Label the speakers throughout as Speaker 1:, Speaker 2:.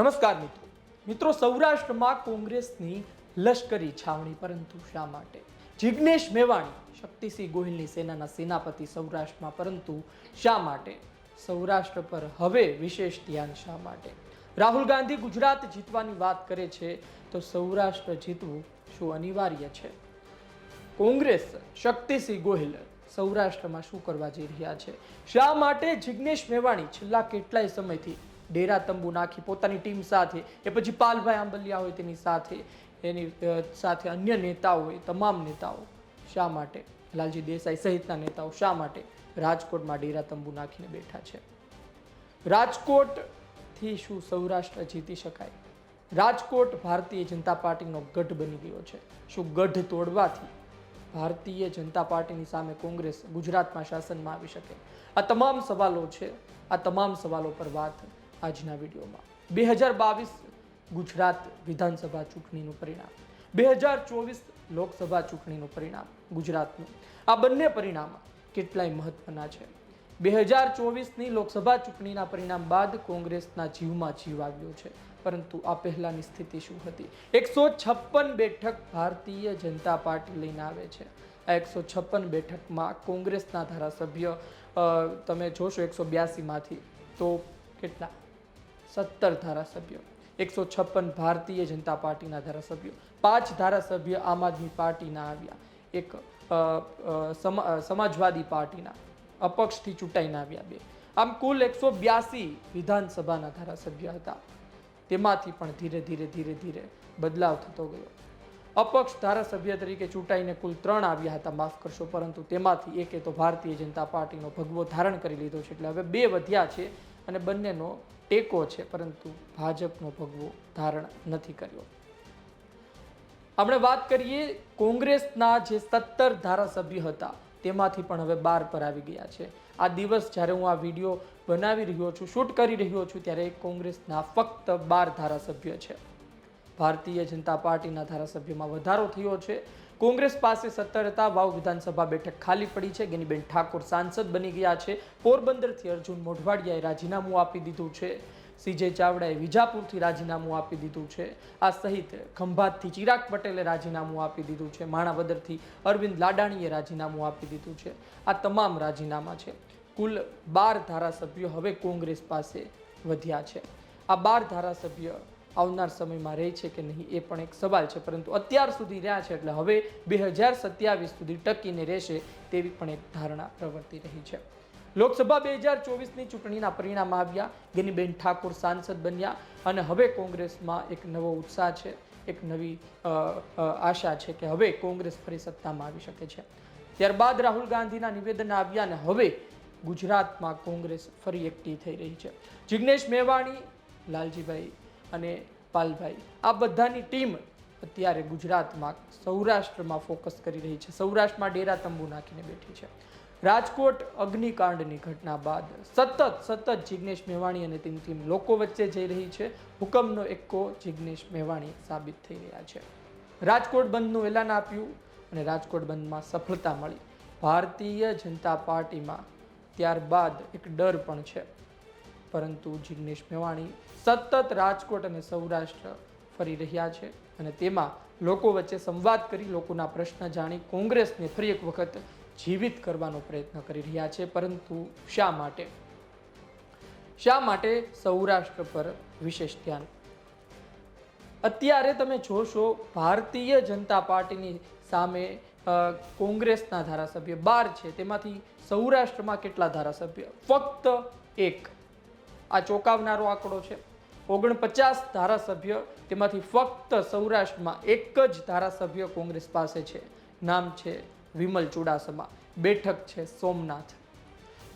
Speaker 1: નમસ્કાર મિત્રો. મિત્રો, સૌરાષ્ટ્રમાં કોંગ્રેસની લશ્કરી છાવણી, પરંતુ શા માટે? જિજ્ઞેશ મેવાણી, શક્તિસિંહ ગોહિલની સેનાના સેનાપતિ સૌરાષ્ટ્રમાં, પરંતુ શા માટે? સૌરાષ્ટ્ર પર હવે વિશેષ ધ્યાન શા માટે? રાહુલ ગાંધી ગુજરાત જીતવાની વાત કરે છે, તો સૌરાષ્ટ્ર જીતવું શું અનિવાર્ય છે? કોંગ્રેસ, શક્તિસિંહ ગોહિલ સૌરાષ્ટ્રમાં શું કરવા જઈ રહ્યા છે? શા માટે જિગ્નેશ મેવાણી છેલ્લા કેટલાય સમયથી ડેરા તંબુ નાખી પોતાની ટીમ સાથે એ પછી પાલભાઈ આંબલિયા હોય તેની સાથે, એની સાથે અન્ય નેતાઓ હોય, તમામ નેતાઓ શા માટે, લાલજી દેસાઈ સહિતના નેતાઓ શા માટે રાજકોટમાં ડેરા તંબુ નાખીને બેઠા છે? રાજકોટથી શું સૌરાષ્ટ્ર જીતી શકાય? રાજકોટ ભારતીય જનતા પાર્ટીનો ગઢ બની ગયો છે. શું ગઢ તોડવાથી ભારતીય જનતા પાર્ટીની સામે કોંગ્રેસ ગુજરાતમાં શાસનમાં આવી શકે? આ તમામ સવાલો છે. આ તમામ સવાલો પર વાત આજના વિડીયોમાં. બે હજાર બાવીસ ગુજરાત વિધાનસભા ચૂંટણીનું પરિણામ. બે હજાર ચોવીસ લોકસભા ચૂંટણીનું પરિણામ ગુજરાતનું. આ બંને પરિણામ કેટલાય મહત્વના છે. બે હજાર ચોવીસની લોકસભા ચૂંટણીના પરિણામ બાદ કોંગ્રેસના જીવમાં જીવ આવ્યો છે. પરંતુ આ પહેલાંની સ્થિતિ શું હતી? એકસો છપ્પન બેઠક ભારતીય જનતા પાર્ટી લઈને આવે છે. આ એકસો છપ્પન બેઠકમાં કોંગ્રેસના ધારાસભ્ય તમે જોશો એકસો બ્યાસીમાંથી, તો કેટલા? સત્તર ધારાસભ્યો. એકસો છપ્પન ભારતીય જનતા પાર્ટીના ધારાસભ્યો. પાંચ ધારાસભ્ય આમ આદમી પાર્ટીના આવ્યા. એક સમાજવાદી પાર્ટીના, અપક્ષથી ચૂંટાઈને આવ્યા બે. આમ કુલ એકસો બ્યાસી વિધાનસભાના ધારાસભ્ય હતા. તેમાંથી પણ ધીરે ધીરે ધીરે ધીરે બદલાવ થતો ગયો. અપક્ષ ધારાસભ્ય તરીકે ચૂંટાઈને કુલ ત્રણ આવ્યા હતા, માફ કરશો, પરંતુ તેમાંથી એકે તો ભારતીય જનતા પાર્ટીનો ભગવો ધારણ કરી લીધો છે. એટલે હવે બે વધ્યા છે. અને બંનેનો ટેકો છે, પરંતુ ભાજપનો ભગવો ધારણ નથી કર્યો. આપણે વાત કરીએ કોંગ્રેસના જે સત્તર ધારાસભ્ય હતા, તેમાંથી પણ હવે બાર પર આવી ગયા છે. આ દિવસ જ્યારે હું આ વીડિયો બનાવી રહ્યો છું, શૂટ કરી રહ્યો છું, ત્યારે કોંગ્રેસના ફક્ત બાર ધારાસભ્ય છે. ભારતીય જનતા પાર્ટીના ધારાસભ્યમાં વધારો થયો છે કોંગ્રેસ પાસે સત્તર હતા વાવ વિધાનસભા બેઠક ખાલી પડી છે. ગેનીબેન ઠાકોર સાંસદ બની ગયા છે. પોરબંદરથી અર્જુન મોઢવાડિયાએ રાજીનામું આપી દીધું છે. સીજે ચાવડાએ વિજાપુરથી રાજીનામું આપી દીધું છે. આ સહિત ખંભાતથી ચિરાગ પટેલે રાજીનામું આપી દીધું છે. માણાવદરથી અરવિંદ લાડાણીએ રાજીનામું આપી દીધું છે. આ તમામ રાજીનામા છે. કુલ બાર ધારાસભ્યો હવે કોંગ્રેસ પાસે વધ્યા છે. આ બાર ધારાસભ્ય આવનાર સમયમાં રહે છે કે નહીં એ પણ એક સવાલ છે. પરંતુ અત્યાર સુધી રહ્યા છે એટલે હવે બે હજાર સત્યાવીસ સુધી ટકીને રહેશે તેવી પણ એક ધારણા પ્રવર્તી રહી છે. લોકસભા બે હજાર ચોવીસની ચૂંટણીના પરિણામ આવ્યા, ગેનીબેન ઠાકોર સાંસદ બન્યા અને હવે કોંગ્રેસમાં એક નવો ઉત્સાહ છે, એક નવી આશા છે કે હવે કોંગ્રેસ ફરી સત્તામાં આવી શકે છે. ત્યારબાદ રાહુલ ગાંધીના નિવેદન આવ્યા અને હવે ગુજરાતમાં કોંગ્રેસ ફરી એકઠી થઈ રહી છે. જિગ્નેશ મેવાણી, લાલજીભાઈ અને પાલભાઈ. આ બધાની ટીમ અત્યારે ગુજરાતમાં સૌરાષ્ટ્રમાં ફોકસ કરી રહી છે. સૌરાષ્ટ્રમાં ડેરા તંબુ નાખીને બેઠી છે. રાજકોટ અગ્નિકાંડની ઘટના બાદ સતત સતત જિગ્નેશ મેવાણી અને તેની ટીમ લોકો વચ્ચે જઈ રહી છે. હુકમનો એકો જિગ્નેશ મેવાણી સાબિત થઈ રહ્યા છે. રાજકોટ બંધનું એલાન આપ્યું અને રાજકોટ બંધમાં સફળતા મળી. ભારતીય જનતા પાર્ટીમાં ત્યારબાદ એક ડર પણ છે. પરંતુ જિગ્નેશ મેવાણી સતત રાજકોટ અને સૌરાષ્ટ્ર ફરી રહ્યા છે અને તેમાં લોકો વચ્ચે સંવાદ કરી લોકોના પ્રશ્ન જાણી કોંગ્રેસને ફરી એક વખત જીવિત કરવાનો પ્રયત્ન કરી રહ્યા છે. પરંતુ શા માટે? શા માટે સૌરાષ્ટ્ર પર વિશેષ ધ્યાન? અત્યારે તમે જોશો ભારતીય જનતા પાર્ટીની સામે કોંગ્રેસના ધારાસભ્ય બાર છે. તેમાંથી સૌરાષ્ટ્રમાં કેટલા ધારાસભ્ય? ફક્ત એક. આ ચોંકાવનારો આંકડો છે. ઓગણપચાસ ધારાસભ્ય તેમાંથી ફક્ત સૌરાષ્ટ્રમાં એક જ ધારાસભ્ય કોંગ્રેસ પાસે છે. નામ છે વિમલ ચુડાસમા. બેઠક છે સોમનાથ.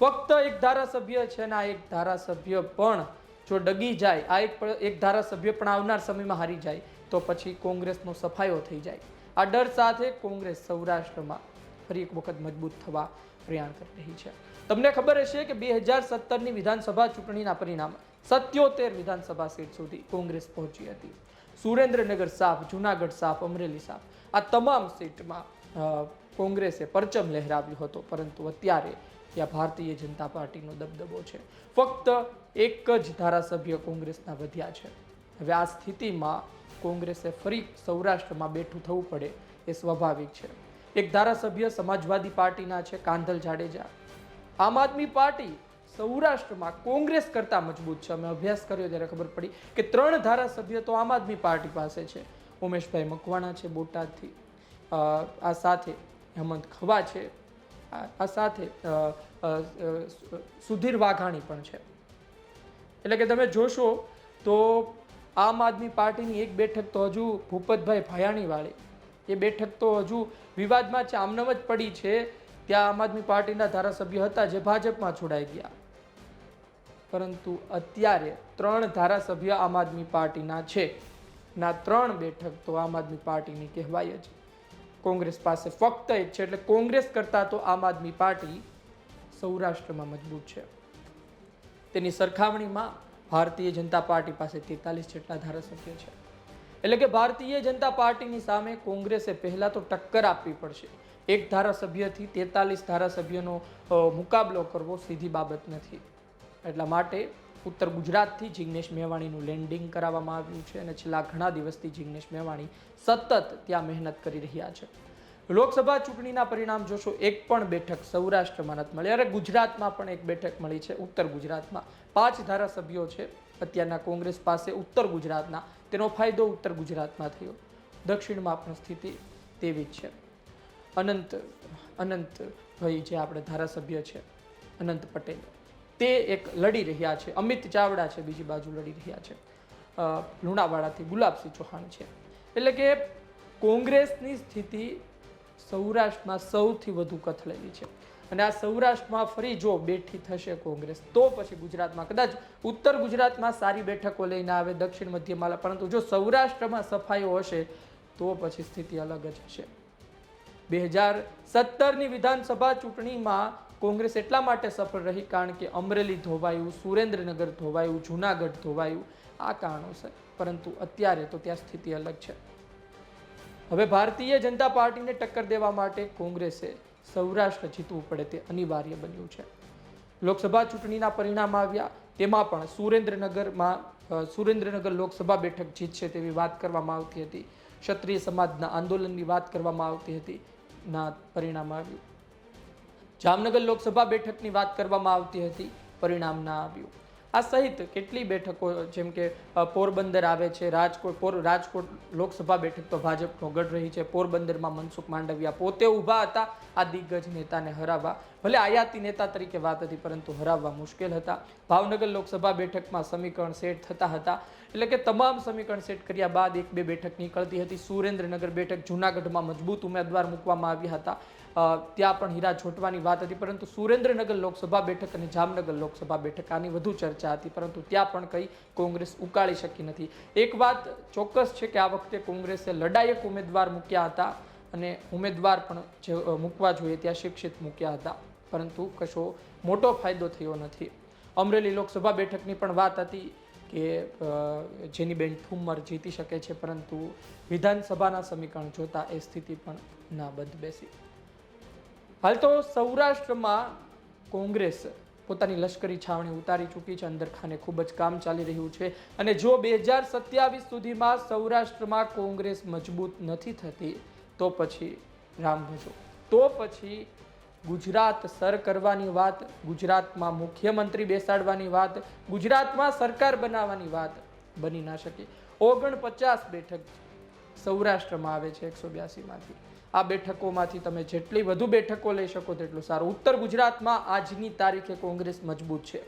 Speaker 1: ફક્ત એક ધારાસભ્ય છે ને આ એક ધારાસભ્ય પણ જો ડગી જાય, આ એક એક ધારાસભ્ય પણ આવનાર સમયમાં હારી જાય, તો પછી કોંગ્રેસનો સફાયો થઈ જાય. આ ડર સાથે કોંગ્રેસ સૌરાષ્ટ્રમાં ફરી એક વખત મજબૂત થવા પ્રયાણ કરી રહી છે. તમને ખબર હશે કે બે હજાર સત્તરની વિધાનસભા ચૂંટણીના પરિણામ સત્યોતેર વિધાનસભા સીટ સુધી કોંગ્રેસ પહોંચી હતી. સુરેન્દ્રનગર સાફ, જુનાગઢ સાફ, અમરેલી સાફ. આ તમામ સીટમાં કોંગ્રેસે પરચમ લહેરાવ્યો હતો, પરંતુ અત્યારે ત્યાં ભારતીય જનતા પાર્ટીનો દબદબો છે. ફક્ત એક જ ધારાસભ્ય કોંગ્રેસના વધ્યા છે. હવે આ સ્થિતિમાં કોંગ્રેસે ફરી સૌરાષ્ટ્રમાં બેઠું થવું પડે એ સ્વાભાવિક છે. એક ધારાસભ્ય સમાજવાદી પાર્ટીના છે, કાંધલ જાડેજા. આમ આદમી પાર્ટી સૌરાષ્ટ્રમાં કોંગ્રેસ કરતાં મજબૂત છે. અમે અભ્યાસ કર્યો ત્યારે ખબર પડી કે ત્રણ ધારાસભ્ય તો આમ આદમી પાર્ટી પાસે છે. ઉમેશભાઈ મકવાણા છે બોટાદથી આ સાથે હેમંત ખવા છે, આ સાથે સુધીર વાઘાણી પણ છે. એટલે કે તમે જોશો તો આમ આદમી પાર્ટીની એક બેઠક તો હજુ ભૂપતભાઈ ભાયાણીવાળી, એ બેઠક તો હજુ વિવાદમાં છે આમનામ જ પડી છે. ત્યાં આમ આદમી પાર્ટીના ધારાસભ્ય હતા જે ભાજપમાં છોડાઈ ગયા. પરંતુ અત્યારે ત્રણ ધારાસભ્ય આમ આદમી પાર્ટીના છે. ના ત્રણ બેઠક તો આમ આદમી પાર્ટીની કહેવાય જ. કોંગ્રેસ પાસે ફક્ત એક છે એટલે કોંગ્રેસ કરતાં તો આમ આદમી પાર્ટી સૌરાષ્ટ્રમાં મજબૂત છે. તેની સરખામણીમાં ભારતીય જનતા પાર્ટી પાસે તેતાલીસ જેટલા ધારાસભ્ય છે. એટલે કે ભારતીય જનતા પાર્ટીની સામે કોંગ્રેસે પહેલાં તો ટક્કર આપવી પડશે. એક ધારાસભ્યથી તેતાલીસ ધારાસભ્યનો મુકાબલો કરવો સીધી બાબત નથી. એટલા માટે ઉત્તર ગુજરાતથી જિગ્નેશ મેવાણીનું લેન્ડિંગ કરાવવામાં આવ્યું છે અને છેલ્લા ઘણા દિવસથી જિગ્નેશ મેવાણી સતત ત્યાં મહેનત કરી રહ્યા છે. લોકસભા ચૂંટણીના પરિણામ જોશો, એક પણ બેઠક સૌરાષ્ટ્રમાં નથી મળી. અરે, ગુજરાતમાં પણ એક બેઠક મળી છે ઉત્તર ગુજરાતમાં. પાંચ ધારાસભ્યો છે, અત્યારના કોંગ્રેસ પાસે ઉત્તર ગુજરાતના. તેનો ફાયદો ઉત્તર ગુજરાતમાં થયો. દક્ષિણમાં પણ સ્થિતિ તેવી જ છે. અનંત અનંત ભાઈ જે આપણે ધારાસભ્ય છે, અનંત પટેલ. તે એક લડી રહ્યા છે. અમિત ચાવડા છે, બીજી બાજુ લડી રહ્યા છે. લુણાવાડાથી ગુલાબસિંહ ચૌહાણ છે. એટલે કે કોંગ્રેસની સ્થિતિ સૌરાષ્ટ્રમાં સૌથી વધુ કથળેલી છે. અને આ સૌરાષ્ટ્રમાં ફરી જો બેઠી થશે કોંગ્રેસ, તો પછી ગુજરાતમાં કદાચ ઉત્તર ગુજરાતમાં સારી બેઠકો લઈને આવે, દક્ષિણ મધ્યમાં પરંતુ જો સૌરાષ્ટ્રમાં સફાઈઓ હશે, તો પછી સ્થિતિ અલગ જ હશે. બે હજાર સત્તરની વિધાનસભા ચૂંટણીમાં કોંગ્રેસ એટલા માટે સફળ રહી કારણ કે અમરેલી ધોવાયું, સુરેન્દ્રનગર ધોવાયું, જુનાગઢ ધોવાયું, આ કારણોસર. પરંતુ અત્યારે તો ત્યાં સ્થિતિ અલગ છે. હવે ભારતીય જનતા પાર્ટીને ટક્કર દેવા માટે કોંગ્રેસે સૌરાષ્ટ્ર જીતવું પડે તે અનિવાર્ય બન્યું છે. લોકસભા ચૂંટણીના પરિણામ આવ્યા, તેમાં પણ સુરેન્દ્રનગરમાં સુરેન્દ્રનગર લોકસભા બેઠક જીતશે તેવી વાત કરવામાં આવતી હતી. ક્ષત્રિય સમાજના આંદોલનની વાત કરવામાં આવતી હતી, ના પરિણામ આવ્યું. જામનગર લોકસભા બેઠકની વાત કરવામાં આવતી હતી, પરિણામ ના આવ્યું. આ સહિત કેટલી બેઠકો, જેમ કે પોરબંદર આવે છે, રાજકોટ, પોર, રાજકોટ લોકસભા બેઠક તો ભાજપનો ગઢ રહી છે, પોરબંદરમાં મનસુખ માંડવિયા પોતે ઊભા હતા, આ દિગ્ગજ નેતાને હરાવવા. ભલે આયાતી નેતા તરીકે વાત હતી, પરંતુ હરાવવા મુશ્કેલ હતા. ભાવનગર લોકસભા બેઠકમાં સમીકરણ સેટ થતા હતા. એટલે કે તમામ સમીકરણ સેટ કર્યા બાદ એક બે બેઠક નીકળતી હતી. સુરેન્દ્રનગર બેઠક જૂનાગઢમાં મજબૂત ઉમેદવાર મૂકવામાં આવ્યા હતા. ત્યાં પણ હીરા છોટવાની વાત હતી, પરંતુ સુરેન્દ્રનગર લોકસભા બેઠક અને જામનગર લોકસભા બેઠક આની વધુ ચર્ચા હતી, પરંતુ ત્યાં પણ કંઈ કોંગ્રેસ ઉકાળી શકી નથી. એક વાત ચોક્કસ છે કે આ વખતે કોંગ્રેસે લડાયક ઉમેદવાર મૂક્યા હતા અને ઉમેદવાર પણ જે મૂકવા જોઈએ ત્યાં શિક્ષિત મૂક્યા હતા, પરંતુ કશો મોટો ફાયદો થયો નથી. અમરેલી લોકસભા બેઠકની પણ વાત હતી કે જેની બેન ઠુમ્મર જીતી શકે છે, પરંતુ વિધાનસભાના સમીકરણ જોતા એ સ્થિતિ પણ ના બંધ બેસી. હાલ તો સૌરાષ્ટ્રમાં કોંગ્રેસ પોતાની લશ્કરી છાવણી ઉતારી ચૂકી છે. અંદરખાને ખૂબ જ કામ ચાલી રહ્યું છે. અને જો બે હજાર સત્યાવીસ સુધીમાં સૌરાષ્ટ્રમાં કોંગ્રેસ મજબૂત નથી થતી, તો પછી રામ ભજો. તો પછી ગુજરાત સર કરવાની વાત, ગુજરાતમાં મુખ્યમંત્રી બેસાડવાની વાત, ગુજરાતમાં સરકાર બનાવવાની વાત બની ના શકે. ઓગણપચાસ બેઠક સૌરાષ્ટ્રમાં આવે છે એકસો બ્યાસીમાંથી. આ બેઠકોમાંથી તમે જેટલી વધુ બેઠકો લઈ શકો તેટલું સારું. ઉત્તર ગુજરાતમાં આજની તારીખે કોંગ્રેસ મજબૂત છે.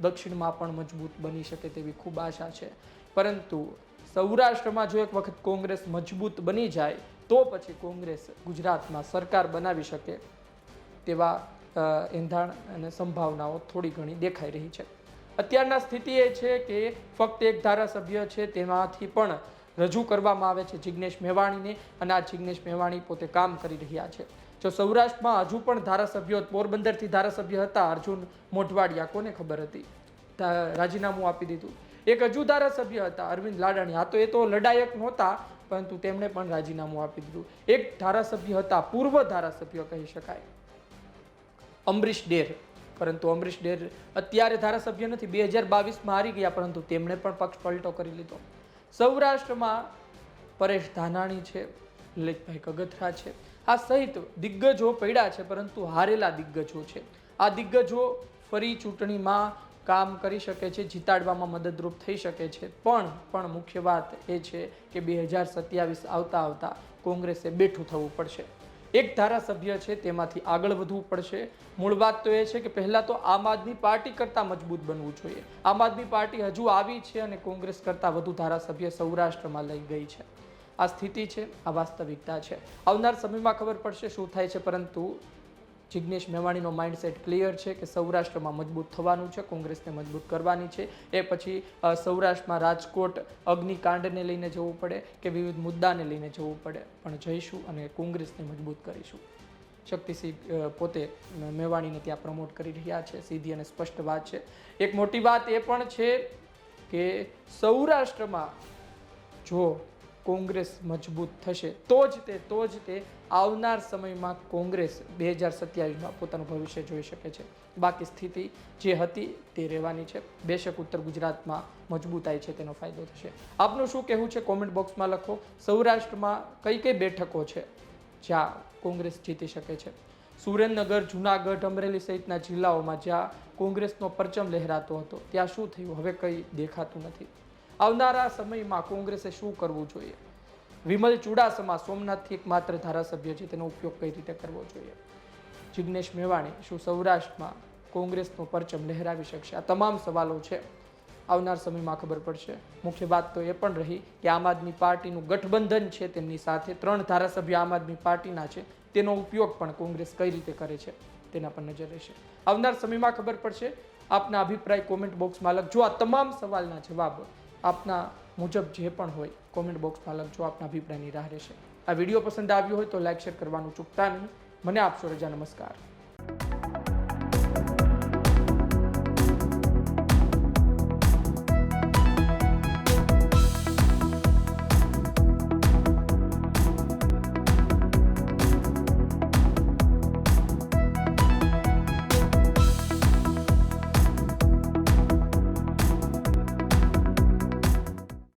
Speaker 1: દક્ષિણમાં પણ મજબૂત બની શકે તેવી ખૂબ આશા છે. પરંતુ સૌરાષ્ટ્રમાં જો એક વખત કોંગ્રેસ મજબૂત બની જાય, તો પછી કોંગ્રેસ ગુજરાતમાં સરકાર બનાવી શકે તેવા એંધાણ અને સંભાવનાઓ થોડી ઘણી દેખાઈ રહી છે. અત્યારના સ્થિતિ એ છે કે ફક્ત એક ધારાસભ્ય છે, તેમાંથી પણ રજૂ કરવામાં આવે છે જિજ્ઞેશ મેવાણીને અને આ જિજ્ઞેશ મેવાણી પોતે કામ કરી રહ્યા છે. જો સૌરાષ્ટ્રમાં હજુ પણ ધારાસભ્યો પોરબંદરથી ધારાસભ્ય હતા, અર્જુન મોઢવાડિયા, કોને ખબર હતી? રાજીનામું આપી દીધું. એક હજુ ધારાસભ્ય હતા, અરવિંદ લાડાણી. આ તો એ તો લડાયક નહોતા, પરંતુ તેમણે પણ રાજીનામું આપી દીધું. એક ધારાસભ્ય હતા, પૂર્વ ધારાસભ્ય કહી શકાય. અમરીશ ડેર. પરંતુ અમરીશ ડેર અત્યારે ધારાસભ્ય નથી. બે હજાર બાવીસમાં હારી ગયા, પરંતુ તેમણે પણ પક્ષ પલટો કરી લીધો. સૌરાષ્ટ્રમાં પરેશ ધાનાણી છે, લલિતભાઈ કગથરા છે. આ સહિત દિગ્ગજો પડ્યા છે, પરંતુ હારેલા દિગ્ગજો છે. આ દિગ્ગજો ફરી ચૂંટણીમાં કામ કરી શકે છે, જીતાડવામાં મદદરૂપ થઈ શકે છે. પણ પણ મુખ્ય વાત એ છે કે બે હજાર સત્યાવીસ આવતા આવતા કોંગ્રેસે બેઠું થવું પડશે. એક ધારાસભ્ય છે, તેમાંથી આગળ વધવું પડશે. મૂળ વાત તો એ છે કે પહેલાં તો આમ આદમી પાર્ટી કરતાં મજબૂત બનવું જોઈએ. આમ આદમી પાર્ટી હજુ આવી છે અને કોંગ્રેસ કરતાં વધુ ધારાસભ્ય સૌરાષ્ટ્રમાં લઈ ગઈ છે. આ સ્થિતિ છે, આ વાસ્તવિકતા છે. આવનાર સમયમાં ખબર પડશે શું થાય છે, પરંતુ જિગ્નેશ મેવાણીનો માઇન્ડસેટ ક્લિયર છે કે સૌરાષ્ટ્રમાં મજબૂત થવાનું છે, કોંગ્રેસને મજબૂત કરવાની છે. એ પછી સૌરાષ્ટ્રમાં રાજકોટ અગ્નિકાંડને લઈને જવું પડે કે વિવિધ મુદ્દાને લઈને જવું પડે. પણ જઈશું અને કોંગ્રેસને મજબૂત કરીશું. શક્તિસિંહ પોતે મેવાણીને ત્યાં પ્રમોટ કરી રહ્યા છે. સીધી અને સ્પષ્ટ વાત છે. એક મોટી વાત એ પણ છે કે સૌરાષ્ટ્રમાં જો કોંગ્રેસ મજબૂત થશે. તો જ તે, તો જ તે આવનાર સમયમાં કોંગ્રેસ બે હજાર સત્યાવીસમાં પોતાનું ભવિષ્ય જોઈ શકે છે. બાકી સ્થિતિ જે હતી તે રહેવાની છે. બેશક ઉત્તર ગુજરાતમાં મજબૂતાઈ છે, તેનો ફાયદો થશે. આપનું શું કહેવું છે? કોમેન્ટ બોક્સમાં લખો. સૌરાષ્ટ્રમાં કઈ કઈ બેઠકો છે જ્યાં કોંગ્રેસ જીતી શકે છે? સુરેન્દ્રનગર, જુનાગઢ, અમરેલી સહિતના જિલ્લાઓમાં જ્યાં કોંગ્રેસનો પરચમ લહેરાતો હતો. ત્યાં શું થયું? હવે કંઈ દેખાતું નથી. આવનારા સમયમાં કોંગ્રેસે શું કરવું જોઈએ? વિમલ ચુડાસમા સોમનાથથી એક માત્ર ધારાસભ્ય છે, તેનો ઉપયોગ કઈ રીતે કરવો જોઈએ? જિજ્ઞેશ મેવાણી, શું સૌરાષ્ટ્રમાં કોંગ્રેસનો પરચમ લહેરાવી શકશે? આ તમામ સવાલો છે. આવનાર સમયમાં ખબર પડશે. મુખ્ય વાત તો એ પણ રહી કે આમ આદમી પાર્ટીનું ગઠબંધન છે, તેમની સાથે ત્રણ ધારાસભ્ય આમ આદમી પાર્ટીના છે, તેનો ઉપયોગ પણ કોંગ્રેસ કઈ રીતે કરે છે, તેના પર નજર રહેશે. આવનાર સમયમાં ખબર પડશે. આપના અભિપ્રાય કોમેન્ટ બોક્સમાં લખજો. આ તમામ સવાલના જવાબ આપના મુજબ જે પણ હોય કોમેન્ટ બોક્સમાં લખજો, આપના અભિપ્રાયની રાહ રહેશે. આ વીડિયો પસંદ આવ્યો હોય તો લાઈક શેર કરવાનું ચૂકતા નહીં. મને આપશો રજા, નમસ્કાર.